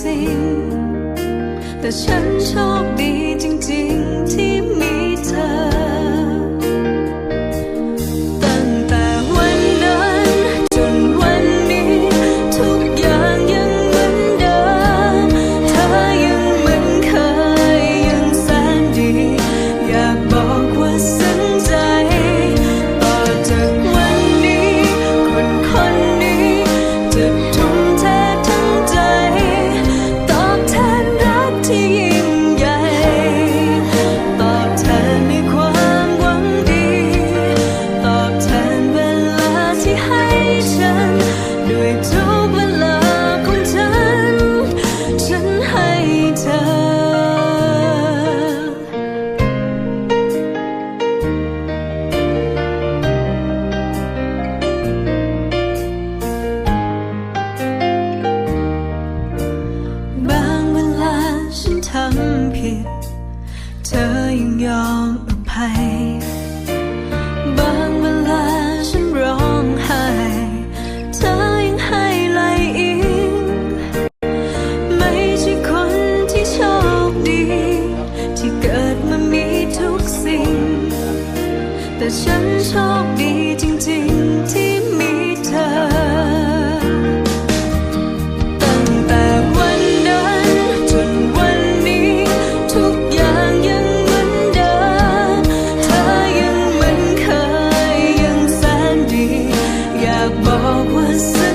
สิ่ง แต่ฉันชอบ เธอยังยอมอภัย บางเวลาฉันร้องไห้ เธอยังให้ไหลอีก ไม่ใช่คนที่โชคดี ที่เกิดมามีทุกสิ่ง แต่ฉันโชคดีจริง ๆ ที่มีเธอ 먹 고.